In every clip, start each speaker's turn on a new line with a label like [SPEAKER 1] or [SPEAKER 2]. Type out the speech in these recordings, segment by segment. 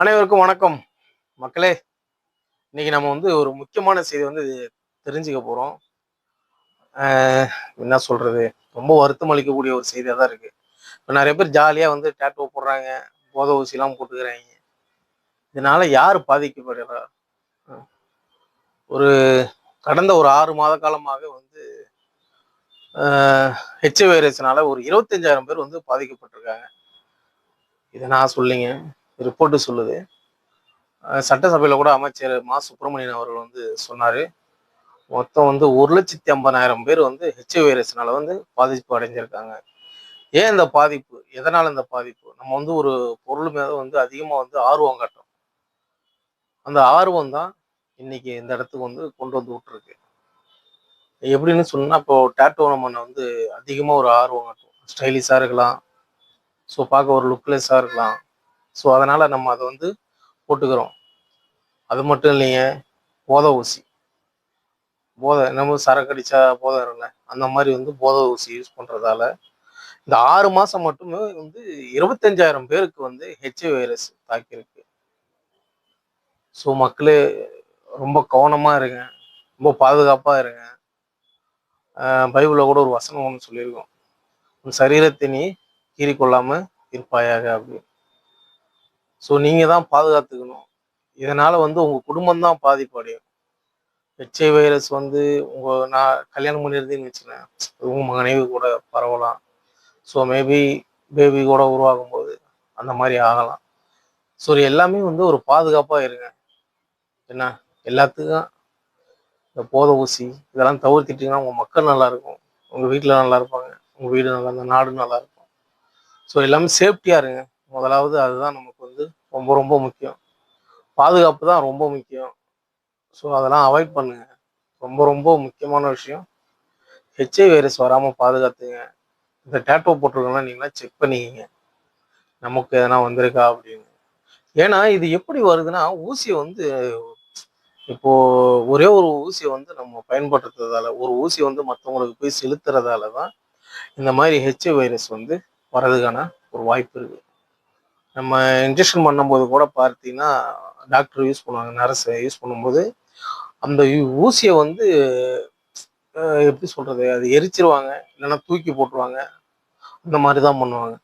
[SPEAKER 1] அனைவருக்கும் வணக்கம். மக்களே இன்னைக்கு நம்ம வந்து ஒரு முக்கியமான செய்தி வந்து தெரிஞ்சுக்க போறோம். என்ன சொல்றது? ரொம்ப வருத்தம் அளிக்கக்கூடிய ஒரு செய்தியாக தான் இருக்கு. இப்போ நிறைய பேர் ஜாலியாக வந்து டேட்டோ போடுறாங்க போதை ஊசிலாம் போட்டுக்கிறாங்க. இதனால யார் பாதிக்கப்படுறா? ஒரு கடந்த ஒரு ஆறு மாத காலமாக வந்து ஹெச்ஐ வைரஸ்னால ஒரு இருபத்தஞ்சாயிரம் பேர் வந்து பாதிக்கப்பட்டிருக்காங்க. இதை நான் சொல்லிங்க. ரிப்போர்ட்டு சொல்லுது. சட்டசபையில் கூட அமைச்சர் மா. சுப்பிரமணியன் அவர்கள் வந்து சொன்னார். மொத்தம் வந்து ஒரு லட்சத்தி ஐம்பதாயிரம் பேர் வந்து ஹெச்ஐ வைரஸ்னால வந்து பாதிப்பு அடைஞ்சிருக்காங்க. ஏன் இந்த பாதிப்பு? எதனால் இந்த பாதிப்பு? நம்ம வந்து ஒரு பொருள் மேல வந்து அதிகமாக வந்து ஆர்வம் காட்டும் அந்த ஆர்வம் தான் இன்னைக்கு இந்த இடத்துக்கு வந்து கொண்டு வந்து விட்டுருக்கு. எப்படின்னு சொன்னால் இப்போ டேட்டோ நம்ம வந்து அதிகமாக ஒரு ஆர்வம் காட்டும் ஸ்டைலிஷாக இருக்கலாம். ஸோ பார்க்க ஒரு லுக்லெஸ்ஸாக இருக்கலாம். ஸோ அதனால் நம்ம அதை வந்து போட்டுக்கிறோம். அது மட்டும் இல்லைங்க போதை ஊசி. போதை நம்ம சரக்கு அடிச்சா போதை இருக்குல்ல அந்த மாதிரி வந்து போதை ஊசி யூஸ் பண்ணுறதால இந்த ஆறு மாதம் மட்டுமே வந்து இருபத்தஞ்சாயிரம் பேருக்கு வந்து ஹெச்ஐ வைரஸ் தாக்கியிருக்கு. ஸோ மக்களே ரொம்ப கவனமாக இருங்க ரொம்ப பாதுகாப்பாக இருங்க. பைபிளில் கூட ஒரு வசனம் ஒன்று சொல்லியிருக்கோம். உன் சரீரத்தை நீ கீறிக்கொள்ளாமல் இருப்பாயாக அப்படின்னு. ஸோ நீங்கள் தான் பாதுகாத்துக்கணும். இதனால் வந்து உங்கள் குடும்பம் தான் பாதிப்படையும் ஹெச்ஐ வைரஸ் வந்து உங்கள் நான் கல்யாணம் பண்ணியிருந்தேன்னு வச்சுனேன் உங்கள் மனைவி கூட பரவலாம். ஸோ மேபி பேபி கூட உருவாகும் போது அந்த மாதிரி ஆகலாம். ஸோ எல்லாமே வந்து ஒரு பாதுகாப்பாக இருங்க. என்ன? எல்லாத்துக்கும் இந்த போத ஊசி இதெல்லாம் தவிர்த்திட்டீங்கன்னா உங்கள் மக்கள் நல்லா இருக்கும். வீட்டில் நல்லா இருப்பாங்க. உங்கள் வீடு நல்லா இந்த நாடு நல்லா இருக்கும். ஸோ எல்லாமே சேஃப்டியாக இருங்க. முதலாவது அதுதான் நமக்கு ரொம்ப ரொம்ப முக்கியம். பாதுகாப்பு தான் ரொம்ப முக்கியம். ஸோ அதெல்லாம் அவாய்ட் பண்ணுங்க. ரொம்ப ரொம்ப முக்கியமான விஷயம். ஹெச்ஐ வைரஸ் வராமல் பாதுகாத்துங்க. இந்த டேட்டோ போட்டிருக்கோம்னா நீங்களாம் செக் பண்ணிக்கிங்க. நமக்கு எதனா வந்திருக்கா அப்படின்னு. ஏன்னா இது எப்படி வருதுன்னா ஊசியை வந்து இப்போ ஒரே ஒரு ஊசியை வந்து நம்ம பயன்படுத்துறதால ஒரு ஊசி வந்து மற்றவங்களுக்கு போய் செலுத்துறதால தான் இந்த மாதிரி ஹெச்ஐ வைரஸ் வந்து வர்றதுக்கான ஒரு வாய்ப்பு இருக்குது நம்ம இன்ஜெக்ஷன் பண்ணும்போது கூட பார்த்தீங்கன்னா டாக்டர் யூஸ் பண்ணுவாங்க நர்ஸ் யூஸ் பண்ணும்போது அந்த ஊசியை வந்து எப்படி சொல்கிறது அது எரிச்சிருவாங்க இல்லைன்னா தூக்கி போட்டுருவாங்க. அந்த மாதிரி தான் பண்ணுவாங்க.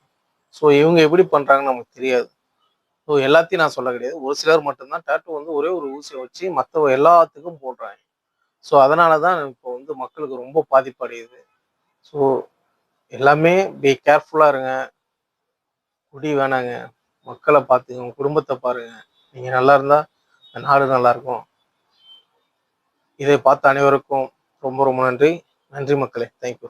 [SPEAKER 1] ஸோ இவங்க எப்படி பண்ணுறாங்கன்னு நமக்கு தெரியாது. ஸோ எல்லாத்தையும் நான் சொல்ல கிடையாது. ஒரு சிலர் மட்டும்தான் டேட்டூ வந்து ஒரே ஒரு ஊசியை வச்சு மற்ற எல்லாத்துக்கும் போடுறாங்க. ஸோ அதனால தான் இப்போ வந்து மக்களுக்கு ரொம்ப பாதிப்படையுது. ஸோ எல்லாமே பி கேர்ஃபுல்லாக இருங்க. குடி வேணாங்க. மக்களை பார்த்துங்க உங்க குடும்பத்தை பாருங்க. நீங்க நல்லா இருந்தா இந்த நாடு நல்லா இருக்கும். இதை பார்த்த அனைவருக்கும் ரொம்ப ரொம்ப நன்றி. நன்றி மக்களே. தேங்க்யூ